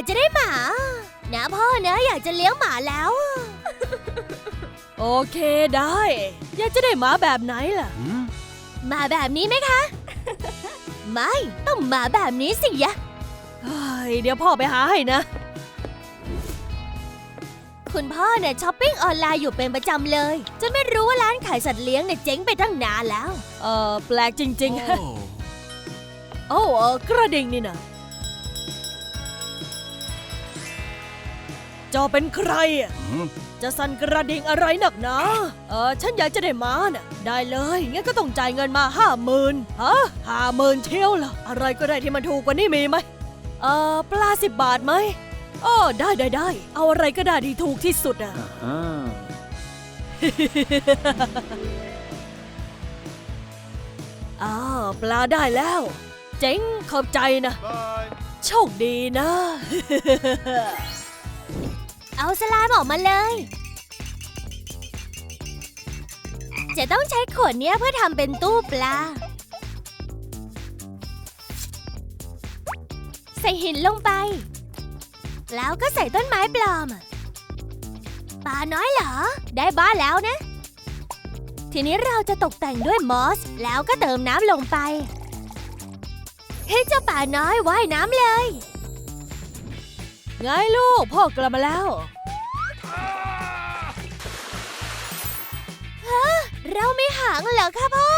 ากจะได้หมา นะพ่อนะอยากจะเลี้ยงหมาแล้ว โอเคได้ อยากจะได้หมาแบบไหนล่ะหมาแบบนี้ไหมคะ ไม่ต้องหมาแบบนี้สิยะเฮ้ยเดี๋ยวพ่อไปหาให้นะ คุณพ่อเนี่ยช้อปปิ้งออนไลน์อยู่เป็นประจำเลยจนไม่รู้ว่าร้านขายสัตว์เลี้ยงเนี่ยเจ๊งไปตั้งนานแล้ว เออแปลกจริงๆ Oh. โอ้เออกระดิ่งนี่นะ จอเป็นใครอะ Hmm? จะสั่นกระดิ่งอะไรหนักหนาเออฉันอยากจะได้ม้าน่ะ ได้เลย งั้นก็ต้องจ่ายเงินมาห้าหมื่นฮะห้าหมื่นเที่ยวล่ะ อะไรก็ได้ที่มันถูกกว่านี้มีไหมเออปลาสิบบาทไหมอ๋อได้ได้ได้ เอาอะไรก็ได้ที่ถูกที่สุดอะ Uh-huh. อ้าวปลาได้แล้ว เจ๋งขอบใจนะ Bye. โชคดีนะ เอาสลามออกมาเลย จะต้องใช้ขวดนี้เพื่อทำเป็นตู้ปลา ใส่หินลงไป แล้วก็ใส่ต้นไม้ปลอมปลาน้อยเหรอ ได้บ้านแล้วนะ ทีนี้เราจะตกแต่งด้วยมอส แล้วก็เติมน้ำลงไป ให้เจ้าป่าน้อยว่ายน้ำเลย ไงลูก พ่อกลับมาแล้วเราไม่หางเหรอคะพ่อ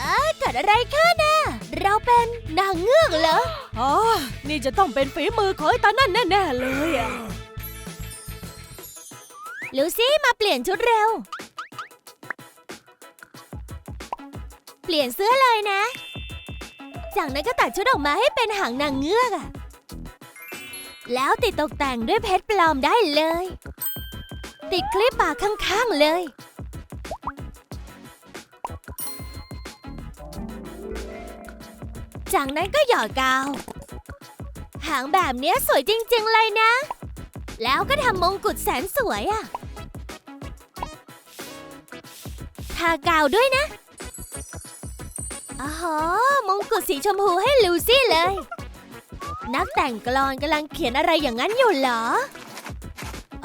เอ้ยเกิดอะไรขึ้นน่ะเราเป็นนางเงือกเหรออ๋อนี่จะต้องเป็นฝีมือของไอ้ตานั่นแน่ๆเลยอะลูซี่มาเปลี่ยนชุดเร็ว เปลี่ยนเสื้อเลยนะ จากนั้นก็ตัดชุดออกมาให้เป็นหางนางเงือกอะ แล้วติดตกแต่งด้วยเพชรปลอมได้เลย ติดคลิปปากข้างๆเลย จากนั้นก็หยอดกาว หางแบบนี้สวยจริงๆเลยนะ แล้วก็ทำมงกุฎแสนสวยอะทากาวด้วยนะ อ๋อ มงกุฎสีชมพูให้ลูซี่เลย นักแต่งกลอนกำลังเขียนอะไรอย่างนั้นอยู่เหรอ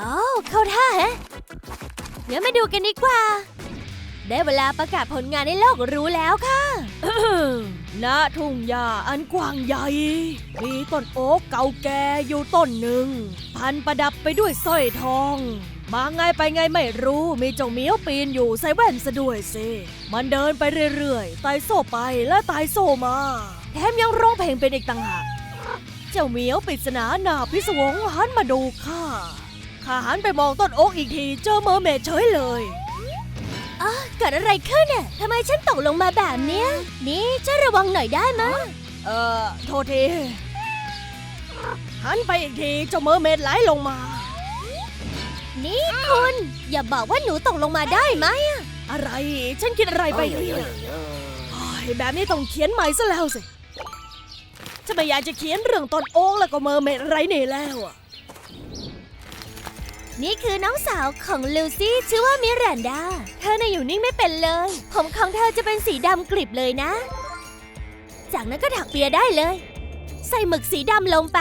อ๋อเข้าท่าฮะงั้นมาดูกันดีกว่า ได้เวลาประกาศผลงานให้โลกรู้แล้วค่ะณทุ่งหญ้าอันกว้างใหญ่ มีต้นโอ๊กเก่าแก่อยู่ต้นหนึ่ง พันประดับไปด้วยสร้อยทอง มาไงไปไงไม่รู้ มีเจ้าเหมียวปีนอยู่ใส่แว่นซะด้วยสิ มันเดินไปเรื่อยๆไต่โซ่ไปและไต่โซ่มา แถมยังร้องเพลงเป็นอีกต่างหาก เจ้าเหมียวปริศนาหน้าพิศวงหันมาดูข้า ข้าหันไปมองต้นโอ๊กอีกทีเจอเมอร์เมดเฉยเลยเกิดอะไรขึ้นน่ะทำไมฉันตกลงมาแบบเนี้ย นี่จะระวังหน่อยได้มะเอ่อ โทษที หันไปอีกทีเจ้าเมอร์เมดไหลลงมา นี่คุณ อย่าบอกว่าหนูตกลงมาได้ไหมอะอะไร ฉันคิดอะไรไปเนี่ยโอ้ยแบบนี้ต้องเขียนใหม่ซะแล้วสิ ฉันไม่อยากจะเขียนเรื่องต้นโอ๊กแล้วก็เมอร์เมดไรนี่แล้วอะนี่คือน้องสาวของลูซี่ชื่อว่ามิรันดา เธอน่ะอยู่นิ่งไม่เป็นเลย ผมของเธอจะเป็นสีดำกริบเลยนะ จากนั้นก็ถักเปียได้เลย ใส่หมึกสีดำลงไป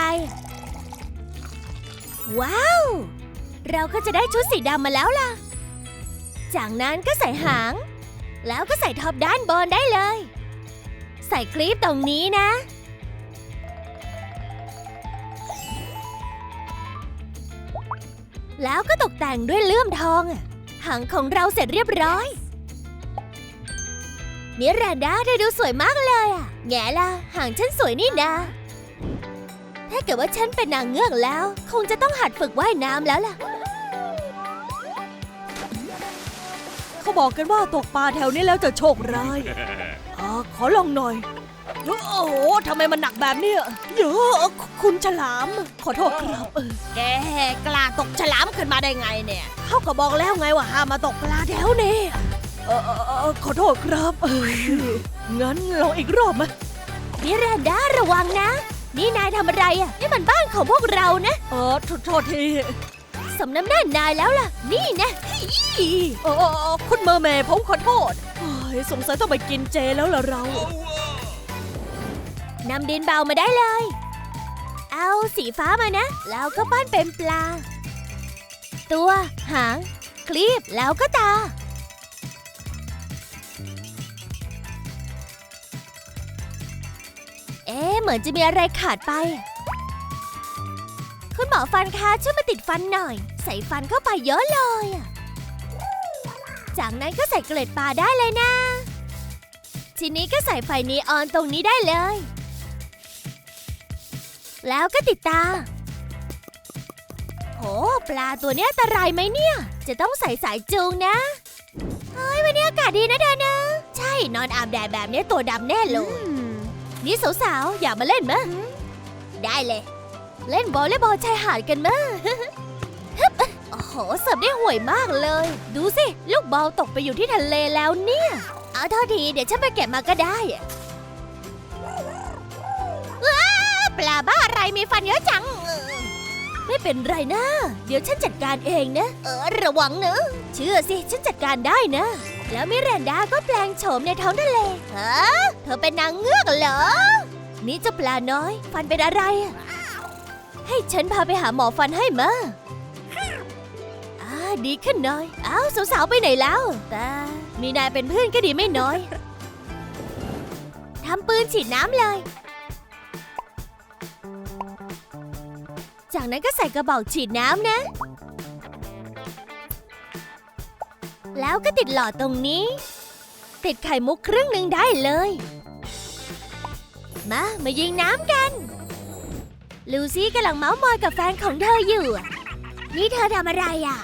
ว้าว เราก็จะได้ชุดสีดำมาแล้วล่ะ จากนั้นก็ใส่หาง แล้วก็ใส่ท็อปด้านบนได้เลย ใส่คลิปตรงนี้นะ แล้วก็ตกแต่งด้วยเลื่อมทองอะหางของเราเสร็จเรียบร้อย มิรันดาเธอดูสวยมากเลยอะ แง่ล่ะหางฉันสวยนี่นาถ้าเกิดว่าฉันเป็นนางเงือกแล้ว คงจะต้องหัดฝึกว่ายน้ำแล้วล่ะ เขาบอกกันว่าตกปลาแถวนี้แล้วจะโชคร้ายอ่าขอลองหน่อย โอ้โหทำไมมันหนักแบบเนี้ยเยอะคุณฉลาม ขอโทษครับเออแกกล้าตกฉลามขึ้นมาได้ไงเนี่ยเขาก็บอกแล้วไงว่าห้ามมาตกปลาแถวนี้เออเออเออขอโทษครับเอองั้นลองอีกรอบไหมมิรันดาระวังนะ นี่นายทำอะไรอะนี่มันบ้านของพวกเรานะเออโทษโทษทีสมน้ำหน้านายแล้วล่ะ นี่นะอีเออเออเออคุณเมอร์เมย์ผมขอโทษโอ้ยสงสัยต้องไปกินเจแล้วล่ะเรา Oh, whoa. นำดินเบามาได้เลย เอาสีฟ้ามานะ แล้วก็ปั้นเป็นปลา ตัว หาง คลีบแล้วก็ตา เอ๊ะเหมือนจะมีอะไรขาดไป คุณหมอฟันคะช่วยมาติดฟันหน่อย ใส่ฟันเข้าไปเยอะเลย จากนั้นก็ใส่เกล็ดปลาได้เลยนะทีนี้ก็ใส่ไฟนีออนตรงนี้ได้เลย แล้วก็ติดตา โห ปลาตัวเนี้ยอันตรายไหมเนี่ย จะต้องใส่สายจูงนะ เฮ้ย วันนี้อากาศดีนะเธอนะ ใช่ นอนอาบแดดแบบนี้ตัวดำแน่เลย นี่สาวๆ อยากมาเล่นมะได้เลย เล่นบอลเล่บอลชายหาดกันมะฮึบโอ้โห เสิร์ฟได้ห่วยมากเลย ดูสิ ลูกบอลตกไปอยู่ที่ทะเลแล้วเนี่ย เอาเท่าทีเดี๋ยวฉันไปเก็บมาก็ได้ ปลาบ้าอะไรมีฟันเยอะจัง ไม่เป็นไรนะ เดี๋ยวฉันจัดการเองนะ เออ ระวังนะ เชื่อสิ ฉันจัดการได้นะ แล้วมิเรนดาก็แปลงโฉมในท้องทะเลฮะเธอเป็นนางเงือกเหรอ นี่เจ้าปลาน้อย ฟันเป็นอะไรอะให้ฉันพาไปหาหมอฟันให้มาอ่าดีขึ้นหน่อย อ้าวสาวๆไปไหนแล้ว แต่มีนายเป็นเพื่อนก็ดีไม่น้อย ทำปืนฉีดน้ำเลย จากนั้นก็ใส่กระบอกฉีดน้ำนะ แล้วก็ติดหลอดตรงนี้ ติดไข่มุกครึ่งหนึ่งได้เลย มา มายิงน้ำกัน ลูซี่กำลังเมาส์มอยกับแฟนของเธออยู่ นี่เธอทำอะไรอะ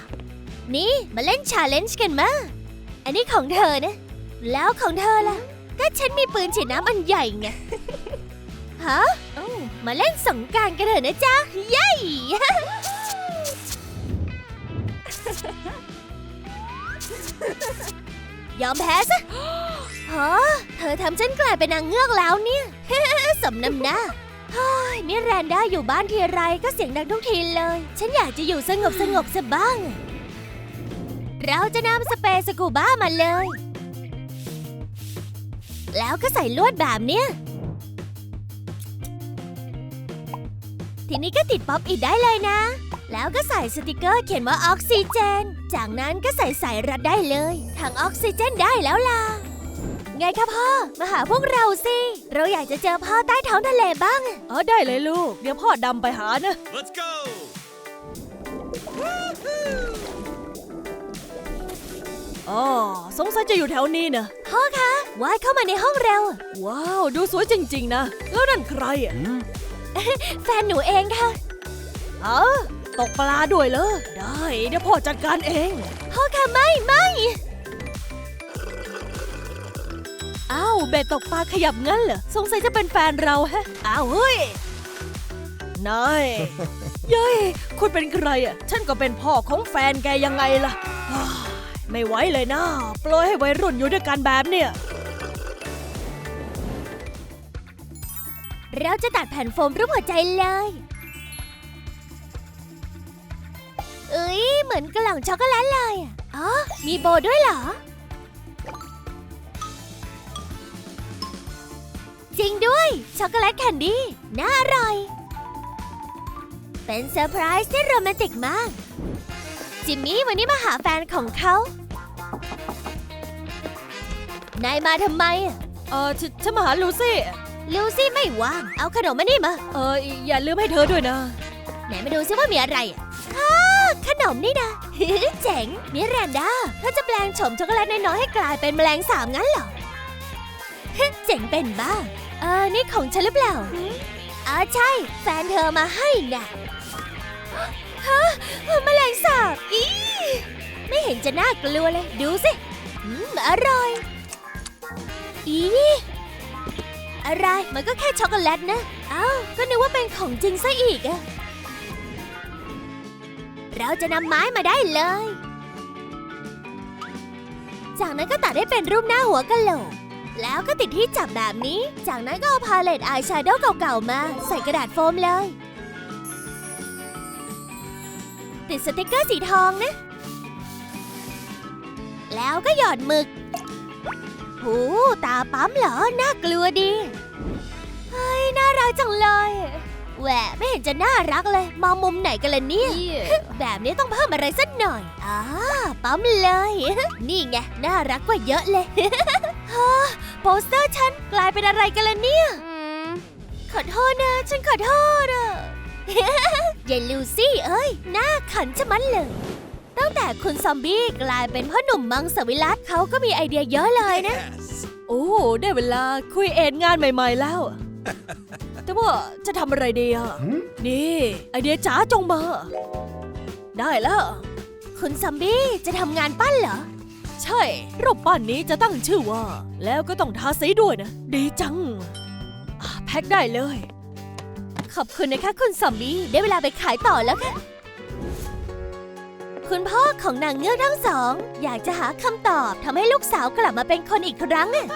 นี่มาเล่นชาเลนจ์กันมาอันนี้ของเธอนะ แล้วของเธอล่ะ ก็ฉันมีปืนฉีดน้ำอันใหญ่ไง ฮะ มาเล่นสงการกันเถอะนะจ๊ะ เย้ ยอมแพ้ซะฮะเธอทำฉันกลายเป็นนางเงือกแล้วเนี่ย สมน้ำหน้าเฮ้ยมิแรนด้าอยู่บ้านทีไรก็เสียงดังทุกทีเลย ฉันอยากจะอยู่สงบสงบๆซะบ้าง เราจะนำสเปรย์สกูบ้ามาเลย แล้วก็ใส่ลวดแบบเนี้ย ทีนี้ก็ติดป๊อปอิดได้เลยนะ แล้วก็ใส่สติกเกอร์เขียนว่าออกซิเจน จากนั้นก็ใส่สายรัดได้เลยถังออกซิเจนได้แล้วล่ะ ไงคะพ่อ มาหาพวกเราสิ เราอยากจะเจอพ่อใต้ท้องทะเลบ้างเออได้เลยลูก เดี๋ยวพ่อดำไปหานะ Let's go! อ๋อสงสัยจะอยู่แถวนี้นะพ่อคะว่ายเข้ามาในห้องเร็ว ว้าว ดูสวยจริง ๆ นะ แล้วนั่นใครอะ แฟนหนูเองค่ะ เออตกปลาด้วยเหรอได้ เดี๋ยวพ่อจัดการเองพ่อคะไม่ไม่อ้าวเบ็ดตกปลาขยับงั้นเหรอ สงสัยจะเป็นแฟนเราแฮะ อ้าวเฮ้ยนายเย้ยคุณเป็นใครอะ ฉันก็เป็นพ่อของแฟนแกยังไงล่ะอ้าวไม่ไหวเลยนะ ปล่อยให้วัยรุ่นอยู่ด้วยกันแบบเนี่ย เราจะตัดแผ่นโฟมรูปหัวใจเลย เอ้ย เหมือนกล่องช็อกโกแลตเลย อ๋อ มีโบด้วยเหรอ จริงด้วย ช็อกโกแลตแคนดี้ น่าอร่อย เป็นเซอร์ไพรส์ที่โรแมนติกมาก จิมมี่วันนี้มาหาแฟนของเขา นายมาทำไมอะเออฉันมาหาลูซี่ ลูซี่ไม่ว่าง เอาขนมมานี่มา เอออย่าลืมให้เธอด้วยนะ ไหนมาดูซิว่ามีอะไรอะอ้าขนมนี่นะ เจ๋งมิแรนดาเธอจะแปลงโฉมช็อกโกแลตน้อยๆให้กลายเป็นแมลงสาบงั้นเหรอ เจ๋งเป็นบ้าเออ นี่ของฉันหรือเปล่าอ๋อใช่ แฟนเธอมาให้น่ะ ฮะแมลงสาบอีไม่เห็นจะน่ากลัวเลย ดูสิ อืม อร่อย อี อะไร มันก็แค่ช็อกโกแลตนะ เอ้า ก็นึกว่าเป็นของจริงซะอีกอะเราจะนำไม้มาได้เลย จากนั้นก็ตัดให้เป็นรูปหน้าหัวกะโหลก แล้วก็ติดที่จับแบบนี้ จากนั้นก็เอาพาเลตอายแชโดว์เก่าๆมา ใส่กระดาษโฟมเลย ติดสติกเกอร์สีทองนะ แล้วก็หยอดหมึก หูตาปั๊มเหรอ น่ากลัวดี เฮ้ย น่ารักจังเลย แหวะไม่เห็นจะน่ารักเลยมองมุมไหนกันล่ะเนี่ย แบบนี้ต้องเพิ่มอะไรสักหน่อยอ่าปั๊มเลย นี่ไง น่ารักกว่าเยอะเลยฮะโปสเตอร์ฉันกลายเป็นอะไรกันล่ะเนี่ย ขอโทษนะ ฉันขอโทษอะยายลูซี่เอ้ย หน้าขันชะมัดเลย ตั้งแต่คุณซอมบี้กลายเป็นพ่อหนุ่มมังสวิรัตเขาก็มีไอเดียเยอะเลยนะ โอ้ได้เวลาคุยเอ็นงานใหม่ ๆแล้ว แต่ว่าจะทำอะไรดีอะ นี่ ไอเดียจ๋าจงมา ได้แล้ว คุณซอมบี้จะทำงานปั้นเหรอ ใช่รูปปั้นนี้จะตั้งชื่อว่า แล้วก็ต้องทาสีด้วยนะ ดีจังอะแพ็คได้เลย ขอบคุณนะคะคุณซอมบี้ได้เวลาไปขายต่อแล้วค่ะ คุณพ่อของนางเงือกทั้งสอง อยากจะหาคำตอบทำให้ลูกสาวกลับมาเป็นคนอีกครั้งอะ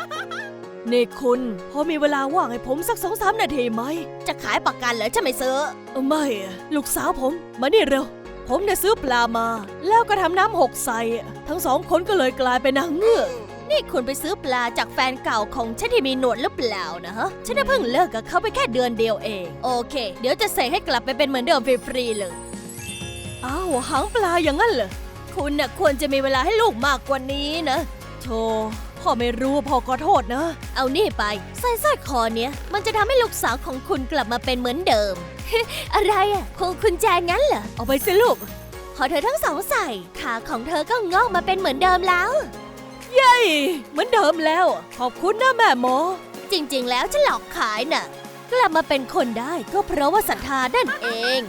นี่คุณพอมีเวลาว่างให้ผมสักสองสามนาทีไหม จะขายประกันเหรอจะไม่ซื้อเออไม่อะลูกสาวผมมานี่เร็ว ผมเนี่ยซื้อปลามา แล้วก็ทำน้ำหกใส่อะทั้งสองคนก็เลยกลายเป็นนางเงือกนี่คุณไปซื้อปลาจากแฟนเก่าของฉันที่มีหนวดหรือเปล่านะฮะ ฉันน่ะเพิ่งเลิกกับเขาไปแค่เดือนเดียวเอง โอเค เดี๋ยวจะเสกให้กลับไปเป็นเหมือนเดิมฟรีๆเลย อ้าวหางปลาอย่างนั้นเหรอ คุณน่ะควรจะมีเวลาให้ลูกมากกว่านี้นะโธ่พ่อไม่รู้พ่อขอโทษนะ เอานี่ไปสร้อยสร้อยคอเนี้ยมันจะทำให้ลูกสาวของคุณกลับมาเป็นเหมือนเดิม อะไรอะคงคุณแจงั้นเหรอ เอาไปสิลูก พอเธอทั้งสองใส่ ขาของเธอก็งอกมาเป็นเหมือนเดิมแล้ว เย้เหมือนเดิมแล้ว ขอบคุณนะแม่หมอ จริงๆ แล้วฉันหลอกขายน่ะ กลับมาเป็นคนได้ก็เพราะว่าศรัทธานั่นเอง